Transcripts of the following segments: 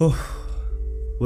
Oh.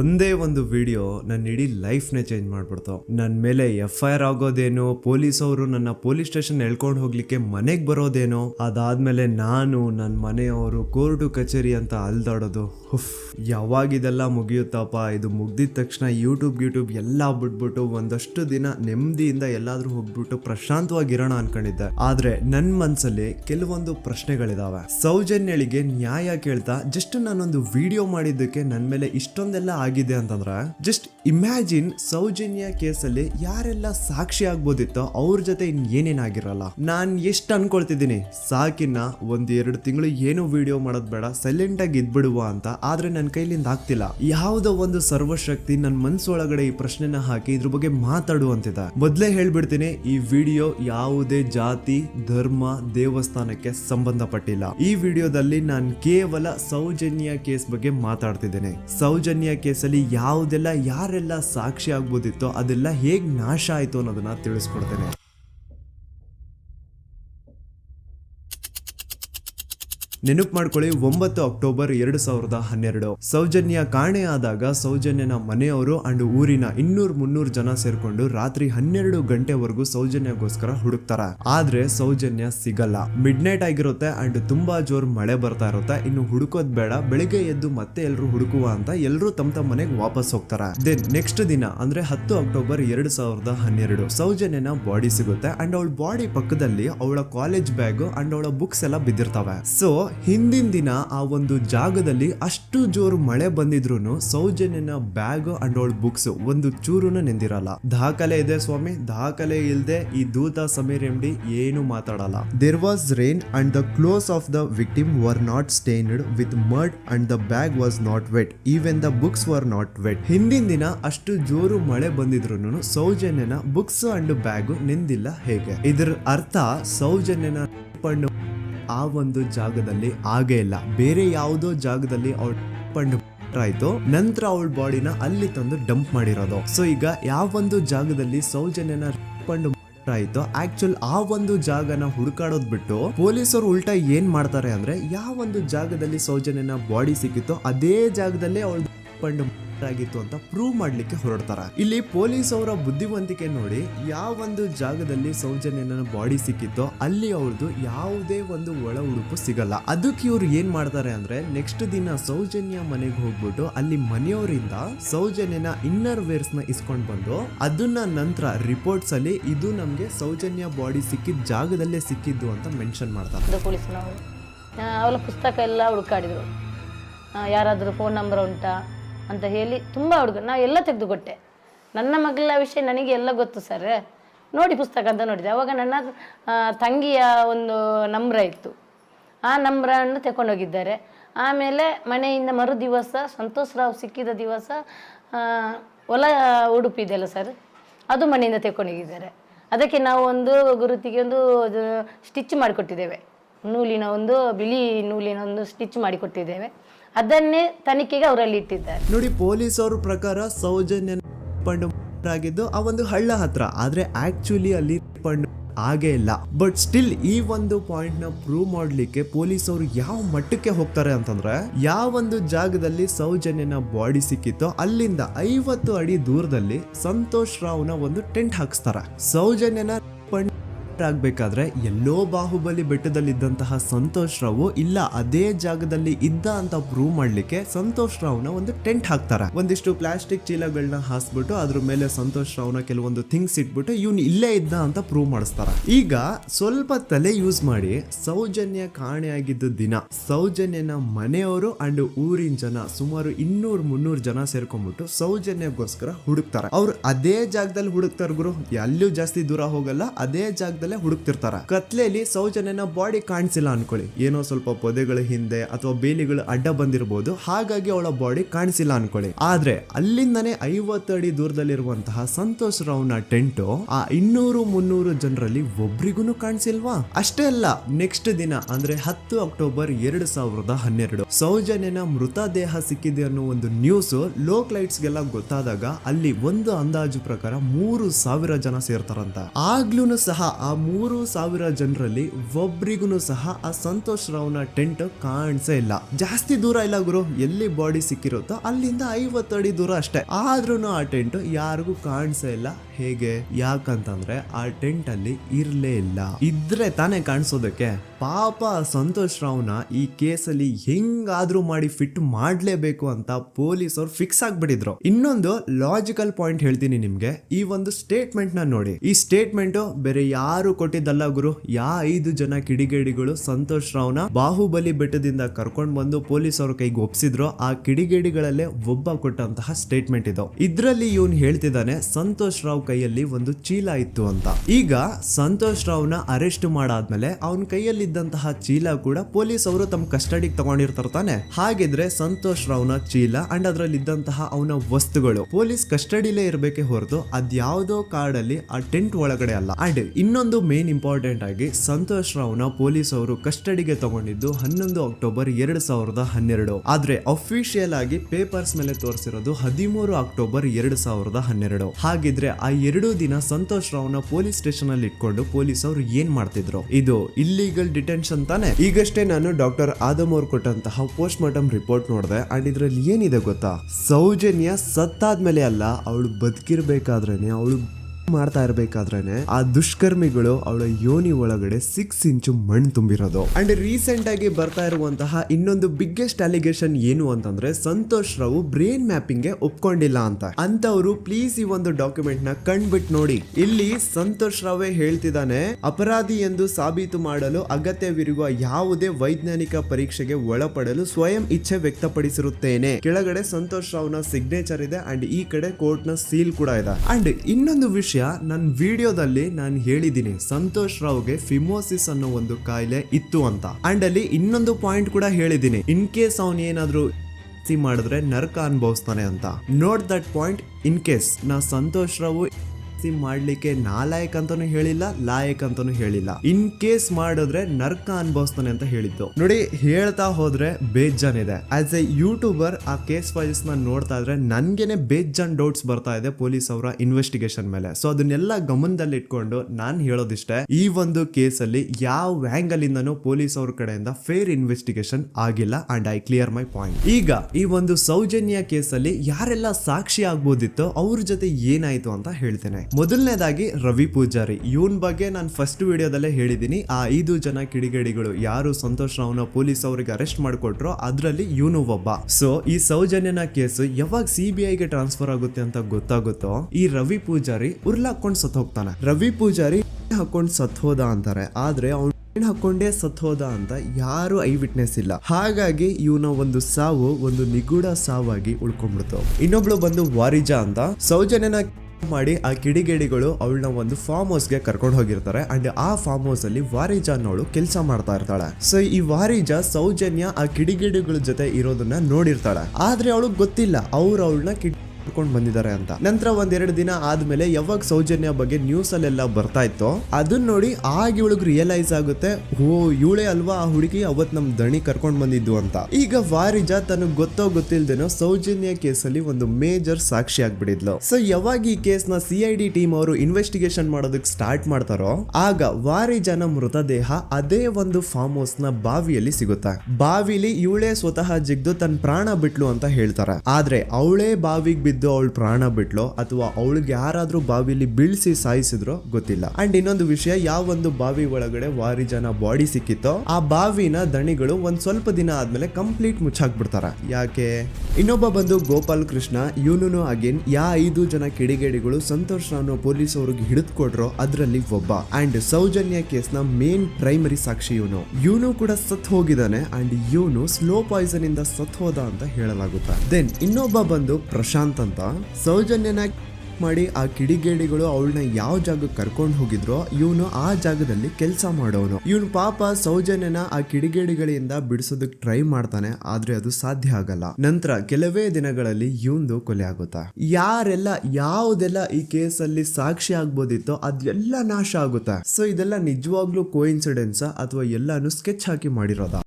ಒಂದೇ ಒಂದು video ನನ್ನ ಇಡೀ ಲೈಫ್ನೇ ಚೇಂಜ್ ಮಾಡ್ಬಿಡ್ತು. ನನ್ನ ಮೇಲೆ ಎಫ್ ಐ ಆರ್ ಆಗೋದೇನೋ, ಪೊಲೀಸ್ ಅವರು ನನ್ನ ಪೊಲೀಸ್ ಸ್ಟೇಷನ್ ಎಳ್ಕೊಂಡು ಹೋಗ್ಲಿಕ್ಕೆ ಮನೆಗೆ ಬರೋದೇನೋ, ಅದಾದ್ಮೇಲೆ ನಾನು ನನ್ನ ಮನೆಯವರು ಕೋರ್ಟು ಕಚೇರಿ ಅಂತ ಅಲ್ದಾಡೋದು. ಹುಫ್, ಯಾವಾಗ ಇದೆಲ್ಲ ಮುಗಿಯುತ್ತಪ್ಪ? ಇದು ಮುಗ್ದಿದ ತಕ್ಷಣ ಯೂಟ್ಯೂಬ್ ಯೂಟ್ಯೂಬ್ ಎಲ್ಲ ಬಿಟ್ಬಿಟ್ಟು ಒಂದಷ್ಟು ದಿನ ನೆಮ್ಮದಿಯಿಂದ ಎಲ್ಲಾದ್ರೂ ಹೋಗ್ಬಿಟ್ಟು ಪ್ರಶಾಂತವಾಗಿರೋಣ ಅನ್ಕೊಂಡಿದ್ದೆ. ಆದ್ರೆ ನನ್ನ ಮನ್ಸಲ್ಲಿ ಕೆಲವೊಂದು ಪ್ರಶ್ನೆಗಳಿದಾವೆ. ಸೌಜನ್ಯಳಿಗೆ ನ್ಯಾಯ ಕೇಳ್ತಾ ಜಸ್ಟ್ ನಾನೊಂದು ವಿಡಿಯೋ ಮಾಡಿದ್ದಕ್ಕೆ ನನ್ನ ಮೇಲೆ ಇಷ್ಟೊಂದೆಲ್ಲ ಆಗಿದೆ ಅಂತಂದ್ರೆ ಜಸ್ಟ್ ಇಮ್ಯಾಜಿನ್ ಸೌಜನ್ಯ ಕೇಸಲ್ಲಿ ಯಾರೆಲ್ಲ ಸಾಕ್ಷಿ ಆಗ್ಬೋದಿತ್ತೋ ಅವ್ರ ಜೊತೆ ಇನ್ ಏನೇನಾಗಿರಲ್ಲ ನಾನ್ ಎಷ್ಟು ಅನ್ಕೊಳ್ತಿದ್ದೀನಿ, ಸಾಕಿನ್ನ ಒಂದ್ ಎರಡು ತಿಂಗಳು ಏನು ವಿಡಿಯೋ ಮಾಡೋದ್ ಬೇಡ ಸೈಲೆಂಟ್ ಆಗಿ ಇದ್ಬಿಡುವ ಅಂತ, ಆದ್ರೆ ನನ್ನ ಕೈಲಿಂದ ಆಗ್ತಿಲ್ಲ. ಯಾವುದೋ ಒಂದು ಸರ್ವಶಕ್ತಿ ನನ್ನ ಮನ್ಸೊಳಗಡೆ ಈ ಪ್ರಶ್ನೆನ ಹಾಕಿ ಇದ್ರ ಬಗ್ಗೆ ಮಾತಾಡುವಂತಿದೆ. ಮೊದ್ಲೇ ಹೇಳ್ಬಿಡ್ತೀನಿ, ಈ ವಿಡಿಯೋ ಯಾವುದೇ ಜಾತಿ, ಧರ್ಮ, ದೇವಸ್ಥಾನಕ್ಕೆ ಸಂಬಂಧಪಟ್ಟಿಲ್ಲ. ಈ ವಿಡಿಯೋದಲ್ಲಿ ನಾನು ಕೇವಲ ಸೌಜನ್ಯ ಕೇಸ್ ಬಗ್ಗೆ ಮಾತಾಡ್ತಿದ್ದೇನೆ. ಸೌಜನ್ಯ ಕೇಸಲ್ಲಿ ಯಾವುದೆಲ್ಲ ಯಾರೆಲ್ಲ ಸಾಕ್ಷಿ ಆಗ್ಬೋದಿತ್ತೋ ಅದೆಲ್ಲ ಹೇಗೆ ನಾಶ ಆಯಿತು ಅನ್ನೋದನ್ನು ತಿಳಿಸ್ಕೊಡ್ತೇನೆ. ನೆನಪು ಮಾಡ್ಕೊಳ್ಳಿ, ಒಂಬತ್ತು ಅಕ್ಟೋಬರ್ ಎರಡು ಸಾವಿರದ ಹನ್ನೆರಡು. ಸೌಜನ್ಯ ಕಾಣೆ ಆದಾಗ ಸೌಜನ್ಯನ ಮನೆಯವರು ಅಂಡ್ ಊರಿನ ಇನ್ನೂರ್ ಮುನ್ನೂರು ಜನ ಸೇರ್ಕೊಂಡು ರಾತ್ರಿ ಹನ್ನೆರಡು ಗಂಟೆವರೆಗೂ ಸೌಜನ್ಯಗೋಸ್ಕರ ಹುಡುಕ್ತಾರ. ಆದ್ರೆ ಸೌಜನ್ಯ ಸಿಗಲ್ಲ. ಮಿಡ್ ನೈಟ್ ಆಗಿರುತ್ತೆ ಅಂಡ್ ತುಂಬಾ ಜೋರ್ ಮಳೆ ಬರ್ತಾ ಇರುತ್ತೆ. ಇನ್ನು ಹುಡುಕೋದ್ ಬೇಡ. ಬೆಳಿಗ್ಗೆ ಎದ್ದು ಮತ್ತೆ ಎಲ್ರು ಹುಡುಕುವ ಅಂತ ಎಲ್ರು ತಮ್ಮ ತಮ್ಮ ಮನೆಗೆ ವಾಪಸ್ ಹೋಗ್ತಾರ. ದೆನ್ ನೆಕ್ಸ್ಟ್ ದಿನ, ಅಂದ್ರೆ ಹತ್ತು ಅಕ್ಟೋಬರ್ ಎರಡು ಸಾವಿರದ ಹನ್ನೆರಡು, ಸೌಜನ್ಯನ ಬಾಡಿ ಸಿಗುತ್ತೆ. ಅಂಡ್ ಅವಳ ಬಾಡಿ ಪಕ್ಕದಲ್ಲಿ ಅವಳ ಕಾಲೇಜ್ ಬ್ಯಾಗ್ ಅಂಡ್ ಅವಳ ಬುಕ್ಸ್ ಎಲ್ಲ ಬಿದ್ದಿರ್ತಾವೆ. ಸೊ ಹಿಂದಿನ ದಿನ ಆ ಒಂದು ಜಾಗದಲ್ಲಿ ಅಷ್ಟು ಜೋರು ಮಳೆ ಬಂದಿದ್ರು ಸೌಜನ್ಯನ ಬ್ಯಾಗ್ ಅಂಡ್ ಅವಳ ಬುಕ್ಸ್ ಒಂದು ಚೂರುನ ನೆಂದಿರಲ್ಲ. ದಾಖಲೆ ಇದೆ ಸ್ವಾಮಿ, ದಾಖಲೆ ಇಲ್ದೆ ಈ ದೂತ ಸಮೀರ್ ಎಂಡಿ ಏನು ಮಾತಾಡಲ್ಲ. There was rain and the clothes of the victim were not stained with mud and the bag was not wet even the books were not wet ಹಿಂದಿನ ದಿನ ಅಷ್ಟು ಜೋರು ಮಳೆ ಬಂದಿದ್ರು ಸೌಜನ್ಯನ ಬುಕ್ಸ್ ಅಂಡ್ ಬ್ಯಾಗ್ ನೆಂದಿಲ್ಲ ಹೇಗೆ? ಇದರ ಅರ್ಥ ಸೌಜನ್ಯನ ಪಂಡು ಆ ಒಂದು ಜಾಗದಲ್ಲಿ ಆಗೇ ಇಲ್ಲ. ಬೇರೆ ಯಾವುದೋ ಜಾಗದಲ್ಲಿ ಅವ್ರು ಪಂಡ್ ಆಯ್ತು. ನಂತರ ಅವಳ ಬಾಡಿನ ಅಲ್ಲಿ ತಂದು ಡಂಪ್ ಮಾಡಿರೋದು. ಸೊ, ಈಗ ಯಾವ ಒಂದು ಜಾಗದಲ್ಲಿ ಸೌಜನ್ಯನ ಪಂಡ್ ಆಯ್ತು. ಆಕ್ಚುಲ್ ಆ ಒಂದು ಜಾಗನ ಹುಡುಕಾಡೋದ್ ಬಿಟ್ಟು ಪೊಲೀಸರು ಉಲ್ಟಾ ಏನ್ ಮಾಡ್ತಾರೆ ಅಂದ್ರೆ, ಯಾವ ಒಂದು ಜಾಗದಲ್ಲಿ ಸೌಜನ್ಯನ ಬಾಡಿ ಸಿಕ್ಕಿತ್ತೋ, ಅದೇ ಜಾಗದಲ್ಲೇ ಅವಳು ಪಂಡು ಆಗಿತ್ತು ಅಂತ ಪ್ರೂವ್ ಮಾಡ್ಲಿಕ್ಕೆ ಹೊರಡ್ತಾರೆ. ಇಲ್ಲಿ ಪೊಲೀಸ್ ಅವರ ಬುದ್ಧಿವಂತಿಕೆ ನೋಡಿ ಯಾವ ಒಂದು ಜಾಗದಲ್ಲಿ ಸೌಜನ್ಯನ ಬಾಡಿ ಸಿಕ್ಕಿತ್ತೋ ಅಲ್ಲಿ ಅವ್ರದ್ದು ಯಾವುದೇ ಒಂದು ಒಳ ಉಡುಪು ಸಿಗಲ್ಲ. ಅದಕ್ಕೆ ಇವ್ರು ಏನ್ ಮಾಡ್ತಾರೆ ಅಂದ್ರೆ ನೆಕ್ಸ್ಟ್ ದಿನ ಸೌಜನ್ಯ ಮನೆಗೆ ಹೋಗ್ಬಿಟ್ಟು ಅಲ್ಲಿ ಮನೆಯವರಿಂದ ಸೌಜನ್ಯನ ಇನ್ನರ್ ವೇರ್ಸ್ನ ಇಸ್ಕೊಂಡ್ ಬಂದು ಅದನ್ನ ನಂತರ ರಿಪೋರ್ಟ್ಸ್ ಅಲ್ಲಿ ಇದು ನಮ್ಗೆ ಸೌಜನ್ಯ ಬಾಡಿ ಸಿಕ್ಕಿದ ಜಾಗದಲ್ಲೇ ಸಿಕ್ಕಿದ್ದು ಅಂತ ಮೆನ್ಷನ್ ಮಾಡ್ತಾರೆ. ಪೊಲೀಸ್ನವರು ಪುಸ್ತಕ ಎಲ್ಲ ಹುಡುಕಾಡಿದ್ರು. ಯಾರಾದರೂ ಫೋನ್ ನಂಬರ್ ಉಂಟಾ? ಅಂತ ಹೇಳಿ ತುಂಬ ಹುಡುಗ ನಾವು ಎಲ್ಲ ತೆಗೆದುಕೊಟ್ಟೆ ನನ್ನ ಮಗಳ ವಿಷಯ ನನಗೆ ಎಲ್ಲ ಗೊತ್ತು ಸರ್ ನೋಡಿ ಪುಸ್ತಕ ಅಂತ ನೋಡಿದೆ. ಅವಾಗ ನನ್ನ ತಂಗಿಯ ಒಂದು ನಂಬ್ರ ಇತ್ತು. ಆ ನಂಬ್ರನ್ನು ತಗೊಂಡೋಗಿದ್ದಾರೆ ಆಮೇಲೆ ಮನೆಯಿಂದ ಮರು ದಿವಸ ಸಂತೋಷ್ ರಾವ್ ಸಿಕ್ಕಿದ ದಿವಸ ಹೊಲ ಉಡುಪಿದೆಯಲ್ಲ ಸರ್ ಅದು ಮನೆಯಿಂದ ತಗೊಂಡೋಗಿದ್ದಾರೆ ಅದಕ್ಕೆ ನಾವು ಒಂದು ಗುರುತಿಗೆ ಒಂದು ಸ್ಟಿಚ್ ಮಾಡಿಕೊಟ್ಟಿದ್ದೇವೆ. ನೂಲಿನ ಒಂದು, ಬಿಳಿ ನೂಲಿನ ಒಂದು ಸ್ಟಿಚ್ ಮಾಡಿಕೊಟ್ಟಿದ್ದೇವೆ. ಅದನ್ನೇ ತನಿಖೆಗೆ ಅವರಲ್ಲಿ ಇಟ್ಟಿದ್ದಾರೆ. ನೋಡಿ ಪೊಲೀಸ್ ಅವರ ಪ್ರಕಾರ ಸೌಜನ್ಯ ಆಗಿದ್ದು ಆ ಒಂದು ಹಳ್ಳ ಹತ್ರ. ಆದ್ರೆ ಆಕ್ಚುಲಿ ಅಲ್ಲಿ ಪಂಡು ಆಗೇ ಇಲ್ಲ. ಬಟ್ ಸ್ಟಿಲ್ ಈ ಒಂದು ಪಾಯಿಂಟ್ನ ಪ್ರೂವ್ ಮಾಡ್ಲಿಕ್ಕೆ ಪೊಲೀಸ್ ಅವರು ಯಾವ ಮಟ್ಟಕ್ಕೆ ಹೋಗ್ತಾರೆ ಅಂತಂದ್ರೆ, ಯಾವ ಒಂದು ಜಾಗದಲ್ಲಿ ಸೌಜನ್ಯನ ಬಾಡಿ ಸಿಕ್ಕಿತ್ತೋ ಅಲ್ಲಿಂದ ಐವತ್ತು ಅಡಿ ದೂರದಲ್ಲಿ ಸಂತೋಷ್ ರಾವ್ನ ಒಂದು ಟೆಂಟ್ ಹಾಕಿಸ್ತಾರೆ. ಸೌಜನ್ಯನ ಆಗ್ಬೇಕಾದ್ರೆ ಎಲ್ಲೋ ಬಾಹುಬಲಿ ಬೆಟ್ಟದಲ್ಲಿದ್ದಂತಹ ಸಂತೋಷ್ ರಾವ್ ಇಲ್ಲ, ಅದೇ ಜಾಗದಲ್ಲಿ ಇದ್ದ ಅಂತ ಪ್ರೂವ್ ಮಾಡ್ಲಿಕ್ಕೆ ಸಂತೋಷ್ ರಾವ್ನ ಒಂದು ಟೆಂಟ್ ಹಾಕ್ತಾರೆ. ಒಂದಿಷ್ಟು ಪ್ಲಾಸ್ಟಿಕ್ ಚೀಲಗಳನ್ನ ಹಾಸ್ಬಿಟ್ಟು ಅದ್ರ ಮೇಲೆ ಸಂತೋಷ್ ರಾವ್ನ ಕೆಲವೊಂದು ಥಿಂಗ್ಸ್ ಇಟ್ಬಿಟ್ಟು ಇವ್ನು ಇಲ್ಲೇ ಇದ್ದ ಅಂತ ಪ್ರೂವ್ ಮಾಡಿಸ್ತಾರ. ಈಗ ಸ್ವಲ್ಪ ತಲೆ ಯೂಸ್ ಮಾಡಿ ಸೌಜನ್ಯ ಕಾಣೆಯಾಗಿದ್ದ ದಿನ. ಸೌಜನ್ಯನ ಮನೆಯವರು ಅಂಡ್ ಊರಿನ ಜನ, ಸುಮಾರು ಇನ್ನೂರ್ ಮುನ್ನೂರು ಜನ ಸೇರ್ಕೊಂಡ್ಬಿಟ್ಟು ಸೌಜನ್ಯಗೋಸ್ಕರ ಹುಡುಕ್ತಾರೆ. ಅವ್ರು ಅದೇ ಜಾಗದಲ್ಲಿ ಹುಡುಕ್ತಾರ ಗುರು ಎಲ್ಲೂ ಜಾಸ್ತಿ ದೂರ ಹೋಗಲ್ಲ, ಅದೇ ಜಾಗದಲ್ಲೇ ಹುಡುಕ್ತಿರ್ತಾರ. ಕತ್ಲೆಯಲ್ಲಿ ಸೌಜನ್ಯನ ಬಾಡಿ ಕಾಣಿಸಿಲ್ಲ ಅನ್ಕೊಳ್ಳಿ. ಏನೋ ಸ್ವಲ್ಪ ಪೊದೆಗಳ ಹಿಂದೆ ಅಥವಾ ಬೇಲಿಗಳು ಅಡ್ಡ ಬಂದಿರಬಹುದು ಹಾಗಾಗಿ ಅವಳ ಬಾಡಿ ಕಾಣಿಸಿಲ್ಲ ಅನ್ಕೊಳ್ಳಿ. ಆದ್ರೆ ಅಲ್ಲಿಂದನೇ ಐವತ್ತು ಅಡಿ ದೂರದಲ್ಲಿರುವಂತಹ ಸಂತೋಷ್ ರಾವ್ನ ಟೆಂಟು ಆ ಇನ್ನೂರು ಮುನ್ನೂರು ಜನರಲ್ಲಿ ಒಬ್ರಿಗೂ ಕಾಣಿಸಿಲ್ವಾ? ಅಷ್ಟೇ ಅಲ್ಲ ನೆಕ್ಸ್ಟ್ ದಿನ ಅಂದ್ರೆ ಹತ್ತು ಅಕ್ಟೋಬರ್ ಎರಡು ಸಾವಿರದ ಹನ್ನೆರಡು ಸೌಜನ್ಯನ ಮೃತದೇಹ ಸಿಕ್ಕಿದೆ ಅನ್ನೋ ಒಂದು ನ್ಯೂಸ್ ಲೋಕ್ ಲೈಟ್ಸ್ ಗೆಲ್ಲ ಗೊತ್ತಾದಾಗ ಅಲ್ಲಿ ಒಂದು ಅಂದಾಜು ಪ್ರಕಾರ ಮೂರು ಸಾವಿರ ಜನ ಸೇರ್ತಾರಂತ. ಆಗ್ಲೂ ಸಹ ಆ ಮೂರು ಸಾವಿರ ಜನರಲ್ಲಿ ಒಬ್ರಿಗೂ ಸಹ ಆ ಸಂತೋಷ್ ರಾವ್ನ ಟೆಂಟ್ ಕಾಣಿಸೇ ಇಲ್ಲ. ಜಾಸ್ತಿ ದೂರ ಇಲ್ಲ ಗುರು, ಎಲ್ಲಿ ಬಾಡಿ ಸಿಕ್ಕಿರುತ್ತೋ ಅಲ್ಲಿಂದ ಐವತ್ತು ಅಡಿ ದೂರ ಅಷ್ಟೇ. ಆದ್ರೂ ಆ ಟೆಂಟ್ ಯಾರಿಗೂ ಕಾಣಿಸೇ ಇಲ್ಲ. ಹೇಗೆ? ಯಾಕಂತಂದ್ರೆ ಆ ಟೆಂಟ್ ಅಲ್ಲಿ ಇರ್ಲೇ ಇಲ್ಲ. ಇದ್ರೆ ತಾನೇ ಕಾಣಿಸೋದಕ್ಕೆ. ಪಾಪ ಸಂತೋಷ್ ರಾವ್ನ ಈ ಕೇಸಲ್ಲಿ ಹೆಂಗಾದ್ರೂ ಮಾಡಿ ಫಿಟ್ ಮಾಡ್ಲೇಬೇಕು ಅಂತ ಪೊಲೀಸ್ ಅವ್ರು ಫಿಕ್ಸ್ ಆಗ್ಬಿಟ್ಟಿದ್ರು. ಇನ್ನೊಂದು ಲಾಜಿಕಲ್ ಪಾಯಿಂಟ್ ಹೇಳ್ತೀನಿ ನಿಮ್ಗೆ. ಈ ಒಂದು ಸ್ಟೇಟ್ಮೆಂಟ್ ನೋಡಿ. ಈ ಸ್ಟೇಟ್ಮೆಂಟ್ ಬೇರೆ ಯಾರು ಕೊಟ್ಟಿದ್ದಲ್ಲ ಗುರು. ಯಾ ಐದು ಜನ ಕಿಡಿಗೇಡಿಗಳು ಸಂತೋಷ್ ರಾವ್ನ ಬಾಹುಬಲಿ ಬೆಟ್ಟದಿಂದ ಕರ್ಕೊಂಡ್ ಬಂದು ಪೊಲೀಸ್ ಅವ್ರ ಕೈಗೆ ಒಪ್ಸಿದ್ರು. ಆ ಕಿಡಿಗೇಡಿಗಳಲ್ಲೇ ಒಬ್ಬ ಕೊಟ್ಟಂತಹ ಸ್ಟೇಟ್ಮೆಂಟ್ ಇದು. ಇದ್ರಲ್ಲಿ ಇವನು ಹೇಳ್ತಿದ್ದಾನೆ, ಸಂತೋಷ್ ರಾವ್ ಕೈಯಲ್ಲಿ ಒಂದು ಚೀಲ ಇತ್ತು ಅಂತ. ಈಗ ಸಂತೋಷ್ ರಾವ್ನ ಅರೆಸ್ಟ್ ಮಾಡಾದ್ಮೇಲೆ ಅವನ ಕೈಯಲ್ಲಿದ್ದಂತಹ ಚೀಲ ಕೂಡ ಪೊಲೀಸ್ ಅವರು ತಮ್ಮ ಕಸ್ಟಡಿಗೆ ತಗೊಂಡಿರ್ತಾರ ತಾನೆ. ಹಾಗಿದ್ರೆ ಸಂತೋಷ್ ರಾವ್ನ ಚೀಲ ಅಂಡ್ ಅದ್ರಲ್ಲಿ ಇದ್ದಂತಹ ಅವನ ವಸ್ತುಗಳು ಪೊಲೀಸ್ ಕಸ್ಟಡಿಲೇ ಇರ್ಬೇಕೆ ಹೊರತು ಅದ್ಯಾವುದೋ ಕಾಡಲ್ಲಿ ಆ ಟೆಂಟ್ ಒಳಗಡೆ ಅಲ್ಲ. ಅಂಡ್ ಇನ್ನೊಂದು ಮೇನ್ ಇಂಪಾರ್ಟೆಂಟ್ ಆಗಿ ಸಂತೋಷ್ ರಾವ್ನ ಪೊಲೀಸ್ ಅವರು ಕಸ್ಟಡಿಗೆ ತಗೊಂಡಿದ್ದು ಹನ್ನೊಂದು ಅಕ್ಟೋಬರ್ ಎರಡ್ ಸಾವಿರದ ಹನ್ನೆರಡು. ಆದ್ರೆ ಅಫಿಷಿಯಲ್ ಆಗಿ ಪೇಪರ್ಸ್ ಮೇಲೆ ತೋರಿಸಿರೋದು ಹದಿಮೂರು ಅಕ್ಟೋಬರ್ ಎರಡ್ ಸಾವಿರದ ಹನ್ನೆರಡು. ಹಾಗಿದ್ರೆ ಆ ಎರಡು ದಿನ ಸಂತೋಷ್ ರಾವ್ನ ಪೊಲೀಸ್ ಸ್ಟೇಷನ್ ಅಲ್ಲಿ ಇಟ್ಕೊಂಡು ಪೊಲೀಸ್ ಅವರು ಏನ್ ಮಾಡ್ತಿದ್ರು? ಇದು ಇಲ್ಲಿಗಲ್ ಡಿಟೆನ್ಷನ್ ತಾನೆ? ಈಗಷ್ಟೇ ನಾನು ಡಾಕ್ಟರ್ ಆದಮ್ ಅವ್ರು ಕೊಟ್ಟಂತಹ ಪೋಸ್ಟ್ ಮಾರ್ಟಮ್ ರಿಪೋರ್ಟ್ ನೋಡಿದೆ ಅಂಡ್ ಇದ್ರಲ್ಲಿ ಏನಿದೆ ಗೊತ್ತಾ? ಸೌಜನ್ಯ ಸತ್ತಾದ್ಮೇಲೆ ಅಲ್ಲ, ಅವಳು ಬದುಕಿರ್ಬೇಕಾದ್ರೇನೆ ಅವಳು ಮಾಡ್ತಾ ಇರ್ಬೇಕಾದ್ರೆ ಆ ದುಷ್ಕರ್ಮಿಗಳು ಅವಳ ಯೋನಿ ಒಳಗಡೆ ಸಿಕ್ಸ್ ಇಂಚು ಮಣ್ಣು ತುಂಬಿರೋದು. ಅಂಡ್ ರೀಸೆಂಟ್ ಆಗಿ ಬರ್ತಾ ಇರುವಂತಹ ಇನ್ನೊಂದು ಬಿಗ್ಗೆಸ್ಟ್ ಅಲಿಗೇಷನ್ ಏನು ಅಂತಂದ್ರೆ ಸಂತೋಷ್ ರಾವ್ ಬ್ರೈನ್ ಮ್ಯಾಪಿಂಗ್ ಒಪ್ಕೊಂಡಿಲ್ಲ ಅಂತ. ಅಂತವರು ಪ್ಲೀಸ್ ಈ ಒಂದು ಡಾಕ್ಯುಮೆಂಟ್ನ ಕಂಡ್ಬಿಟ್ ನೋಡಿ. ಇಲ್ಲಿ ಸಂತೋಷ್ ರಾವೇ ಹೇಳ್ತಿದ್ದಾನೆ, ಅಪರಾಧಿ ಎಂದು ಸಾಬೀತು ಮಾಡಲು ಅಗತ್ಯವಿರುವ ಯಾವುದೇ ವೈಜ್ಞಾನಿಕ ಪರೀಕ್ಷೆಗೆ ಒಳಪಡಲು ಸ್ವಯಂ ಇಚ್ಛೆ ವ್ಯಕ್ತಪಡಿಸಿರುತ್ತೇನೆ. ಕೆಳಗಡೆ ಸಂತೋಷ್ ರಾವ್ನ ಸಿಗ್ನೇಚರ್ ಇದೆ ಅಂಡ್ ಈ ಕಡೆ ಕೋರ್ಟ್ನ ಸೀಲ್ ಕೂಡ ಇದೆ. ಅಂಡ್ ಇನ್ನೊಂದು ವಿಷಯ ನನ್ನ ವಿಡಿಯೋದಲ್ಲಿ ನಾನು ಹೇಳಿದ್ದೀನಿ ಸಂತೋಷ್ ರಾವ್ಗೆ ಫಿಮೋಸಿಸ್ ಅನ್ನೋ ಒಂದು ಕಾಯಿಲೆ ಇತ್ತು ಅಂತ. ಅಂಡ್ ಅಲ್ಲಿ ಇನ್ನೊಂದು ಪಾಯಿಂಟ್ ಕೂಡ ಹೇಳಿದ್ದೀನಿ. ಇನ್ ಕೇಸ್ ಅವನ್ ಏನಾದ್ರೂ ಮಾಡಿದ್ರೆ ನರಕ ಅನುಭವಿಸ್ತಾನೆ ಅಂತ. Note that point. In case ನಾ ಸಂತೋಷ್ ರಾವ್ ಸಿ ಮಾಡ್ಲಿಕ್ಕೆ ನಾಲಾಯಕ್ ಅಂತಾನು ಹೇಳಿಲ್ಲ, ಲಾಯಕ್ ಅಂತಾನು ಹೇಳಿಲ್ಲ. ಇನ್ ಕೇಸ್ ಮಾಡಿದ್ರೆ ನರ್ಕ ಅನ್ಭವಿಸ್ತಾನೆ ಅಂತ ಹೇಳಿದ್ದು. ನೋಡಿ, ಹೇಳ್ತಾ ಹೋದ್ರೆ ಬೇಜಾನ್ ಇದೆ. ಆಸ್ ಎ ಯೂಟ್ಯೂಬರ್ ಆ ಕೇಸ್ ಫೈಲ್ಸ್ನ ನೋಡ್ತಾ ಇದ್ರೆ ನನ್ಗೆನೆ ಬೇಜಾನ್ ಡೌಟ್ಸ್ ಬರ್ತಾ ಇದೆ ಪೊಲೀಸ್ ಅವರ ಇನ್ವೆಸ್ಟಿಗೇಷನ್ ಮೇಲೆ. ಸೊ ಅದನ್ನೆಲ್ಲ ಗಮನದಲ್ಲಿ ಇಟ್ಕೊಂಡು ನಾನ್ ಹೇಳೋದಿಷ್ಟೇ, ಈ ಒಂದು ಕೇಸಲ್ಲಿ ಯಾವ ಆಂಗಲ್ ಇಂದನೂ ಪೊಲೀಸ್ ಅವ್ರ ಕಡೆಯಿಂದ ಫೇರ್ ಇನ್ವೆಸ್ಟಿಗೇಷನ್ ಆಗಿಲ್ಲ and I clear my point ಈಗ, ಈ ಒಂದು ಸೌಜನ್ಯ ಕೇಸಲ್ಲಿ ಯಾರೆಲ್ಲ ಸಾಕ್ಷಿ ಆಗ್ಬೋದಿತ್ತೋ ಅವ್ರ ಜೊತೆ ಏನಾಯ್ತು ಅಂತ ಹೇಳ್ತೇನೆ. ಮೊದಲನೇದಾಗಿ ರವಿ ಪೂಜಾರಿ. ಇವನ್ ಬಗ್ಗೆ ನಾನು ಫಸ್ಟ್ ವಿಡಿಯೋದಲ್ಲೇ ಹೇಳಿದ್ದೀನಿ ಆ ಐದು ಜನ ಕಿಡಿಗೇಡಿಗಳು ಯಾರು ಸಂತೋಷ್ ರಾವ್ನ ಪೊಲೀಸ್ ಅವರಿಗೆ ಅರೆಸ್ಟ್ ಮಾಡಿಕೊಟ್ರೋ ಅದರಲ್ಲಿ ಇವನು ಒಬ್ಬ. ಸೊ ಈ ಸೌಜನ್ಯನ ಕೇಸ್ ಯಾವಾಗ ಸಿ ಬಿ ಐಗೆ ಟ್ರಾನ್ಸ್ಫರ್ ಆಗುತ್ತೆ ಅಂತ ಗೊತ್ತಾಗುತ್ತೋ, ಈ ರವಿ ಪೂಜಾರಿ ಉರ್ಲಾಕೊಂಡು ಸತ್ ಹೋಗ್ತಾನೆ. ರವಿ ಪೂಜಾರಿ ಹಾಕೊಂಡು ಸತ್ ಹೋದ ಅಂತಾರೆ, ಆದ್ರೆ ಅವ್ನು ಹಾಕೊಂಡೇ ಸತ್ ಹೋದ ಅಂತ ಯಾರು ಐ ವಿಟ್ನೆಸ್ ಇಲ್ಲ. ಹಾಗಾಗಿ ಇವನ ಒಂದು ಸಾವು ಒಂದು ನಿಗೂಢ ಸಾವಾಗಿ ಉಳ್ಕೊಂಡ್ಬಿಡ್ತು. ಇನ್ನೊಬ್ಳು ಬಂದು ವಾರಿಜಾ ಅಂತ. ಸೌಜನ್ಯನ ಮಾಡಿ ಆ ಕಿಡಿಗೇಡಿಗಳು ಅವಳನ್ನ ಒಂದು ಫಾರ್ಮ್ ಹೌಸ್ಗೆ ಕರ್ಕೊಂಡು ಹೋಗಿರ್ತಾರೆ. ಅಂಡ್ ಆ ಫಾರ್ಮ್ ಹೌಸ್ ಅಲ್ಲಿ ವಾರಿಜಾ ಅನ್ನೋಳು ಕೆಲಸ ಮಾಡ್ತಾ ಇರ್ತಾಳೆ. ಸೊ ಈ ವಾರಿಜಾ ಸೌಜನ್ಯ ಆ ಕಿಡಿಗೇಡಿಗಳ ಜೊತೆ ಇರೋದನ್ನ ನೋಡಿರ್ತಾಳೆ. ಆದ್ರೆ ಅವಳು ಗೊತ್ತಿಲ್ಲ. ಅವ್ರು ಅವಳನ್ನ ಕಿಡ್ ಬಂದಿದ್ದಾರೆ ಅಂತ. ನಂತರ ಒಂದೆರಡು ದಿನ ಆದ್ಮೇಲೆ ಯಾವಾಗ ಸೌಜನ್ಯ ಬಗ್ಗೆ ನ್ಯೂಸ್ ಅಲ್ಲೆಲ್ಲ ಬರ್ತಾ ಇತ್ತು ಅದನ್ನ ನೋಡಿ ಆಗ ಇವಳಿಗೆ ರಿಯಲೈಸ್ ಆಗುತ್ತೆ, ಓ, ಇವಳೇ ಅಲ್ವಾ ಆ ಹುಡುಗಿ, ಅವತ್ ನಮ್ ದಣಿ ಕರ್ಕೊಂಡ್ ಬಂದಿದ್ದು ಅಂತ. ಈಗ ವಾರಿಜಾ ತನಗ್ ಗೊತ್ತೋ ಗೊತ್ತಿಲ್ದೇನೋ ಸೌಜನ್ಯ ಕೇಸಲ್ಲಿ ಒಂದು ಮೇಜರ್ ಸಾಕ್ಷಿ ಆಗ್ಬಿಡಿದ್ಲು ಸೊ ಯಾವಾಗ ಈ ಕೇಸ್ನ ಸಿಐಡಿ ಟೀಮ್ ಅವರು ಇನ್ವೆಸ್ಟಿಗೇಷನ್ ಮಾಡೋದಕ್ಕೆ ಸ್ಟಾರ್ಟ್ ಮಾಡ್ತಾರೋ, ಆಗ ವಾರಿಜಾನ ಮೃತದೇಹ ಅದೇ ಒಂದು ಫಾರ್ಮ್ ಹೌಸ್ನ ಬಾವಿಯಲ್ಲಿ ಸಿಗುತ್ತೆ. ಬಾವಿಲಿ ಇವಳೇ ಸ್ವತಃ ಜಿಗ್ದು ತನ್ನ ಪ್ರಾಣ ಬಿಟ್ಲು ಅಂತ ಹೇಳ್ತಾರೆ. ಆದ್ರೆ ಅವಳೇ ಬಾವಿಗೆ ಬಿದ್ದು ಅವಳು ಪ್ರಾಣ ಬಿಟ್ಲೋ ಅಥವಾ ಅವಳಿಗೆ ಯಾರಾದ್ರೂ ಬಾವಿಲಿ ಬೀಳಿಸಿ ಸಾಯಿಸಿದ್ರೋ ಗೊತ್ತಿಲ್ಲ. ಅಂಡ್ ಇನ್ನೊಂದು ವಿಷಯ, ಯಾವ ಒಂದು ಬಾವಿ ಒಳಗಡೆ ವಾರಿ ಜನ ಬಾಡಿ ಸಿಕ್ಕಿತ್ತೋ, ಆ ಬಾವಿನ ದಣಿಗಳು ಒಂದ್ ಸ್ವಲ್ಪ ದಿನ ಆದ್ಮೇಲೆ ಕಂಪ್ಲೀಟ್ ಮುಚ್ಚಾಕ್ಬಿಡ್ತಾರ. ಯಾಕೆ? ಇನ್ನೊಬ್ಬ ಬಂದು ಗೋಪಾಲ್ ಕೃಷ್ಣ ಇವನು ಅಗೇನ್, ಯಾ ಐದು ಜನ ಕಿಡಿಗೇಡಿಗಳು ಸಂತೋಷ್ ಅನ್ನೋ ಪೊಲೀಸ್ ಅವ್ರಿಗೆ ಹಿಡಿದು ಕೊಟ್ರೋ ಅದ್ರಲ್ಲಿ ಒಬ್ಬ. ಅಂಡ್ ಸೌಜನ್ಯ ಕೇಸ್ನ ಮೇನ್ ಪ್ರೈಮರಿ ಸಾಕ್ಷಿ ಇವನು. ಇವನು ಕೂಡ ಸತ್ ಹೋಗಿದ್ದಾನೆ, ಅಂಡ್ ಇವನು ಸ್ಲೋ ಪಾಯ್ಸನ್ ಇಂದ ಸತ್ ಹೋದ ಅಂತ ಹೇಳಲಾಗುತ್ತೆ. ದೆನ್ ಇನ್ನೊಬ್ಬ ಬಂದು ಪ್ರಶಾಂತ್ ಅಂತ ಸೌಜನ್ಯನ ಮಾಡಿ ಆ ಕಿಡಿಗೇಡಿಗಳು ಅವಳನ್ನ ಯಾವ ಜಾಗಕ್ಕೆ ಕರ್ಕೊಂಡು ಹೋಗಿದ್ರೋ ಇವನು ಆ ಜಾಗದಲ್ಲಿ ಕೆಲಸ ಮಾಡೋನು. ಇವನು ಪಾಪ ಸೌಜನ್ಯನ ಆ ಕಿಡಿಗೇಡಿಗಳಿಂದ ಬಿಡಿಸೋದಕ್ಕೆ ಟ್ರೈ ಮಾಡ್ತಾನೆ, ಆದ್ರೆ ಅದು ಸಾಧ್ಯ ಆಗಲ್ಲ. ನಂತರ ಕೆಲವೇ ದಿನಗಳಲ್ಲಿ ಇವನು ಕೊಲೆ ಆಗುತ್ತಾ? ಯಾರೆಲ್ಲ, ಯಾವುದೆಲ್ಲ ಈ ಕೇಸಲ್ಲಿ ಸಾಕ್ಷಿ ಆಗ್ಬೋದಿತ್ತೋ ಅದೆಲ್ಲ ನಾಶ ಆಗುತ್ತಾ? ಸೊ ಇದೆಲ್ಲ ನಿಜವಾಗ್ಲೂ ಕೋಇನ್ಸಿಡೆನ್ಸ್ ಅಥವಾ ಎಲ್ಲಾನು ಸ್ಕೆಚ್ ಹಾಕಿ ಮಾಡಿರೋದಾ?